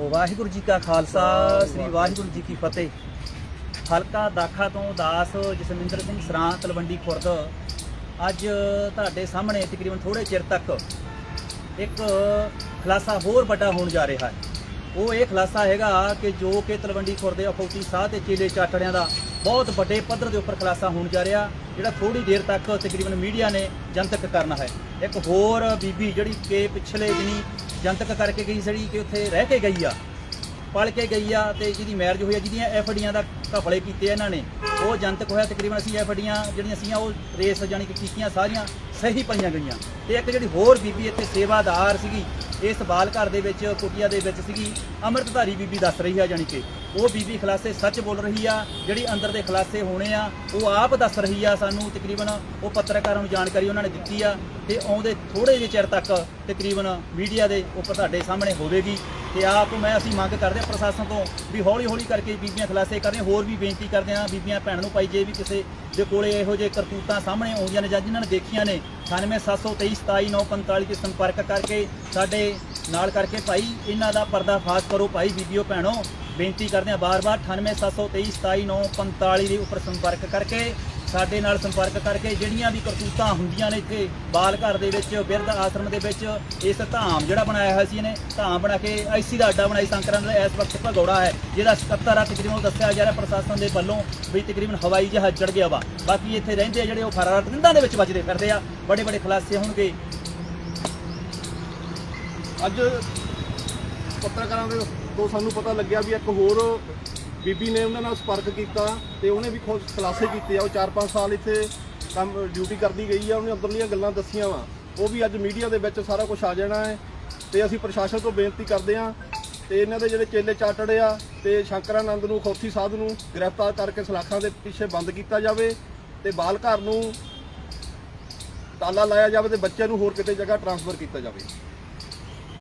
ਵਾਹਿਗੁਰੂ ਜੀ ਕਾ ਖਾਲਸਾ, ਸ੍ਰੀ ਵਾਹਿਗੁਰੂ ਜੀ ਕੀ ਫਤਿਹ। ਹਲਕਾ ਦਾਖਾ ਤੋਂ ਦਾਸ ਜਸਮਿੰਦਰ ਸਿੰਘ ਸਰਾਂ ਤਲਵੰਡੀ ਖੁਰਦ, ਅੱਜ ਤੁਹਾਡੇ ਸਾਹਮਣੇ ਤਕਰੀਬਨ ਥੋੜੇ ਚਿਰ ਤੱਕ ਇੱਕ ਖਲਾਸਾ ਹੋਰ ਵੱਡਾ ਹੋਣ ਜਾ ਰਿਹਾ ਹੈ। ਉਹ ਇਹ ਖਲਾਸਾ ਹੈਗਾ ਕਿ ਜੋ ਕਿ ਤਲਵੰਡੀ ਖੁਰਦ ਦੇ ਅਖੌਤੀ ਸਾਹ ਤੇ ਚੇਲੇ ਚਾਟੜਿਆਂ ਦਾ ਬਹੁਤ ਵੱਡੇ ਪੱਧਰ ਦੇ ਉੱਪਰ ਖਲਾਸਾ ਹੋਣ ਜਾ ਰਿਹਾ। ਜਿਹੜਾ ਥੋੜੀ ਦੇਰ ਤੱਕ ਤਕਰੀਬਨ ਮੀਡੀਆ ਨੇ ਜਨਤਕ ਕਰਨਾ ਹੈ। ਇੱਕ ਹੋਰ ਬੀਬੀ ਜਿਹੜੀ ਕਿ ਪਿਛਲੇ ਦਿਨੀ ਜਨਤਕ ਕਰਕੇ ਗਈ ਸੜੀ ਕਿ ਉੱਥੇ ਰਹਿ ਕੇ ਗਈ ਆ, ਪਲ ਕੇ ਗਈ ਆ ਤੇ ਜਿਹਦੀ ਮੈਰਿਜ ਹੋਈ ਆ, ਜਿਹਦੀਆਂ ਐਫਡੀਆਂ ਦਾ ਘਪਲੇ ਕੀਤੇ ਇਹਨਾਂ ਨੇ। ਉਹ ਜਨਤਕ ਹੋਇਆ ਤਕਰੀਬਨ ਅਸੀਂ ਐਫਡੀਆਂ ਜਿਹੜੀਆਂ ਸੀਆਂ ਉਹ ਰੇਸ ਜਾਣੀ ਕਿ ਕੀਤੀਆਂ, ਸਾਰੀਆਂ ਸਹੀ ਪਈਆਂ ਗਈਆਂ। ਤੇ ਇੱਕ ਜਿਹੜੀ ਹੋਰ ਬੀਬੀ ਇੱਥੇ ਸੇਵਾਦਾਰ ਸੀਗੀ ਇਸ ਬਾਲ ਘਰ ਦੇ ਵਿੱਚ, ਕੁਟੀਆ ਦੇ ਵਿੱਚ ਸੀਗੀ, ਅੰਮ੍ਰਿਤਧਾਰੀ ਬੀਬੀ ਦੱਸ ਰਹੀ ਆ ਜਾਣੀ ਕਿ। ਉਹ ਬੀਬੀ ਖਲਾਸੇ ਸੱਚ ਬੋਲ ਰਹੀ ਆ, ਜਿਹੜੀ ਅੰਦਰ ਦੇ ਖਲਾਸੇ ਹੋਣੇ ਆ, ਉਹ ਆਪ ਦੱਸ ਰਹੀ ਆ ਸਾਨੂੰ, ਤਕਰੀਬਨ ਉਹ ਪੱਤਰਕਾਰਾਂ ਨੂੰ ਜਾਣਕਾਰੀ ਉਹਨਾਂ ਨੇ ਦਿੱਤੀ ਆ, ਤੇ ਆਉਂਦੇ ਥੋੜੇ ਜਿਹੇ ਚਿਰ ਤੱਕ ਤਕਰੀਬਨ ਮੀਡੀਆ ਦੇ ਉੱਪਰ ਤੁਹਾਡੇ ਸਾਹਮਣੇ ਹੋਵੇਗੀ। ਤੇ ਆਪ ਮੈਂ ਅਸੀਂ ਮੰਗ ਕਰਦੇ ਹਾਂ ਪ੍ਰਸ਼ਾਸਨ ਤੋਂ ਵੀ ਹੌਲੀ ਹੌਲੀ ਕਰਕੇ ਬੀਬੀਆਂ ਖਲਾਸੇ ਕਰਨੇ, ਹੋਰ ਹੋਰ ਵੀ ਬੇਨਤੀ ਕਰਦੇ ਹਾਂ, ਬੀਬੀਆਂ ਭੈਣ ਨੂੰ ਭਾਈ ਜੇ ਵੀ ਕਿਸੇ ਦੇ ਕੋਲੇ ਇਹੋ ਜਿਹੇ ਕਰਤੂਤਾਂ ਸਾਹਮਣੇ ਆਉਂਦੀਆਂ ਨੇ ਜਾਂ ਜਿਨ੍ਹਾਂ ਨੇ ਦੇਖੀਆਂ ਨੇ 9772379945 ਤੇ ਸੰਪਰਕ ਕਰਕੇ ਸਾਡੇ ਨਾਲ ਕਰਕੇ ਭਾਈ ਇਹਨਾਂ ਦਾ ਪਰਦਾਫਾਸ਼ ਕਰੋ ਭਾਈ ਬੀਬੀਓ ਭੈਣੋ। ਬੇਨਤੀ ਕਰਦੇ ਹਾਂ ਬਾਰ-ਬਾਰ 9872379945 ਦੇ ਉੱਪਰ ਸੰਪਰਕ ਕਰਕੇ ਸਾਡੇ ਨਾਲ ਸੰਪਰਕ ਕਰਕੇ ਜਿਹੜੀਆਂ ਵੀ ਕਰਤੂਤਾਂ ਹੁੰਦੀਆਂ ਨੇ ਇੱਥੇ ਬਾਲ ਘਰ ਦੇ ਵਿੱਚ, ਬਿਰਧ ਆਸ਼ਰਮ ਦੇ ਵਿੱਚ, ਇਸ ਧਾਮ ਜਿਹੜਾ ਬਣਾਇਆ ਹੋਇਆ ਸੀ ਇਹਨੇ, ਧਾਮ ਬਣਾ ਕੇ ਆਈਸੀ ਦਾ ਅੱਡਾ ਬਣਾਈ ਸੰਕਰਨ ਦਾ ਇਸ ਵਕਤ ਭਗੌੜਾ ਹੈ, ਜਿਹਦਾ 77 ਆ, ਤਕਰੀਬਨ ਦੱਸਿਆ ਜਾ ਰਿਹਾ ਪ੍ਰਸ਼ਾਸਨ ਦੇ ਵੱਲੋਂ ਵੀ ਤਕਰੀਬਨ ਹਵਾਈ ਜਹਾਜ਼ ਚੜ ਗਿਆ ਵਾ। ਬਾਕੀ ਇੱਥੇ ਰਹਿੰਦੇ ਆ ਜਿਹੜੇ ਉਹ ਫਰਾਰ ਰਿੰਦਾਂ ਦੇ ਵਿੱਚ ਵੱਜਦੇ ਫਿਰਦੇ ਆ। ਬੜੇ ਬੜੇ ਖਲਾਸੇ ਹੋਣਗੇ। ਅੱਜ ਪੱਤਰਕਾਰਾਂ ਦੇ ਤੋਂ ਸਾਨੂੰ ਪਤਾ ਲੱਗਿਆ ਵੀ ਇੱਕ ਹੋਰ ਬੀਬੀ ਨੇ ਉਹਨਾਂ ਨਾਲ ਸੰਪਰਕ ਕੀਤਾ ਤੇ ਉਹਨੇ ਵੀ ਖੁਦ ਖੁਲਾਸੇ ਕੀਤੇ ਆ। ਉਹ 4-5 ਸਾਲ ਇੱਥੇ ਕੰਮ, ਡਿਊਟੀ ਕਰਦੀ ਗਈ ਆ, ਉਹਨੇ ਅੰਦਰਲੀਆਂ ਗੱਲਾਂ ਦੱਸੀਆਂ ਵਾ। ਉਹ ਵੀ ਅੱਜ ਮੀਡੀਆ ਦੇ ਵਿੱਚ ਸਾਰਾ ਕੁਝ ਆ ਜਾਣਾ ਹੈ ਤੇ ਅਸੀਂ ਪ੍ਰਸ਼ਾਸਨ ਤੋਂ ਬੇਨਤੀ ਕਰਦੇ ਆ ਤੇ ਇਹਨਾਂ ਦੇ ਜਿਹੜੇ ਚੇਲੇ ਚਾਟੜੇ ਆ ਤੇ ਸ਼ੰਕਰਾਨੰਦ ਨੂੰ ਖੋਤੀ ਸਾਧ ਨੂੰ ਗ੍ਰਿਫਤਾਰ ਕਰਕੇ ਸਲਾਖਾਂ ਦੇ ਪਿੱਛੇ ਬੰਦ ਕੀਤਾ ਜਾਵੇ ਤੇ ਬਾਲ ਘਰ ਨੂੰ ਤਾਲਾ ਲਾਇਆ ਜਾਵੇ ਤੇ ਬੱਚੇ ਨੂੰ ਹੋਰ ਕਿਤੇ ਜਗ੍ਹਾ ਟਰਾਂਸਫਰ ਕੀਤਾ ਜਾਵੇ।